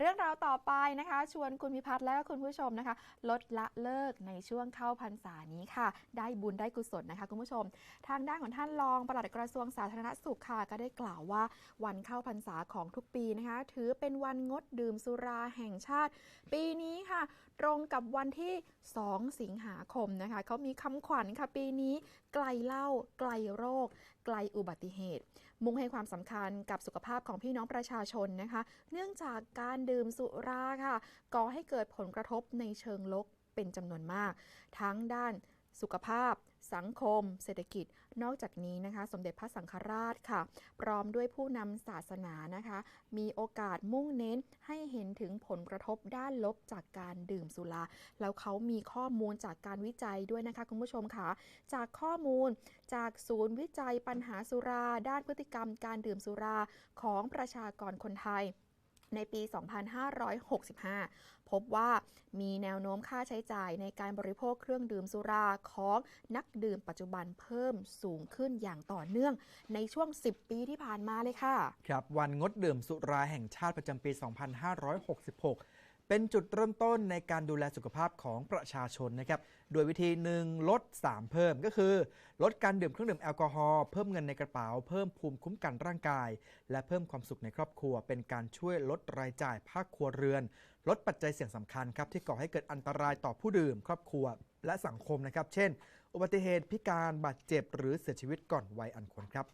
เรื่องราวต่อไปนะคะ ชวนคุณพิพัฒน์และคุณผู้ชมนะคะ ลดละเลิกในช่วงเข้าพรรษานี้ค่ะ ได้บุญได้กุศลนะคะ คุณผู้ชม ทางด้านของท่านรองปลัดกระทรวงสาธารณสุขค่ะก็ได้กล่าวว่าวันเข้าพรรษาของทุกปีนะคะ ถือเป็นวันงดดื่มสุราแห่งชาติ ปีนี้ค่ะ ตรงกับวันที่ 2 สิงหาคมนะคะเขามีคำขวัญค่ะปีนี้ไกลเหล้าไกลโรค ไกลอุบัติเหตุ มุ่งให้ความสำคัญกับสุขภาพของพี่น้องประชาชนนะคะ เนื่องจากการดื่มสุราค่ะ ก่อให้เกิดผลกระทบในเชิงลบเป็นจำนวนมาก ทั้งด้านสุขภาพ สังคม เศรษฐกิจ นอกจากนี้นะคะ สมเด็จพระสังฆราชค่ะ พร้อมด้วยผู้นำศาสนานะคะ มีโอกาสมุ่งเน้นให้เห็นถึงผลกระทบด้านลบจากการดื่มสุรา แล้วเขามีข้อมูลจากการวิจัยด้วยนะคะ คุณผู้ชมค่ะ จากข้อมูลจากศูนย์วิจัยปัญหาสุรา ด้านพฤติกรรมการดื่มสุราของประชากรคนไทย ในปี 2565 พบว่ามีแนวโน้มค่าใช้จ่ายในการบริโภคเครื่องดื่มสุราของนักดื่มปัจจุบันเพิ่มสูงขึ้นอย่างต่อเนื่องในช่วง 10 ปีที่ผ่านมาเลยค่ะ ครับ วันงดดื่มสุราแห่งชาติประจำปี 2566 เป็นจุดเริ่มต้นในการดูแลสุขภาพของประชาชนนะครับ โดยวิธีหนึ่งลด 3 เพิ่มก็คือ ลดการดื่มเครื่องดื่มแอลกอฮอล์เพิ่มเงินในกระเป๋า เพิ่มภูมิคุ้มกันร่างกาย และเพิ่มความสุขในครอบครัว เป็นการช่วยลดรายจ่ายภาคครัวเรือน ลดปัจจัยเสี่ยงสำคัญครับที่ก่อให้เกิดอันตรายต่อผู้ดื่ม ครอบครัว และสังคมนะครับ เช่น อุบัติเหตุพิการบาดเจ็บ หรือเสียชีวิตก่อนวัยอันควรครับ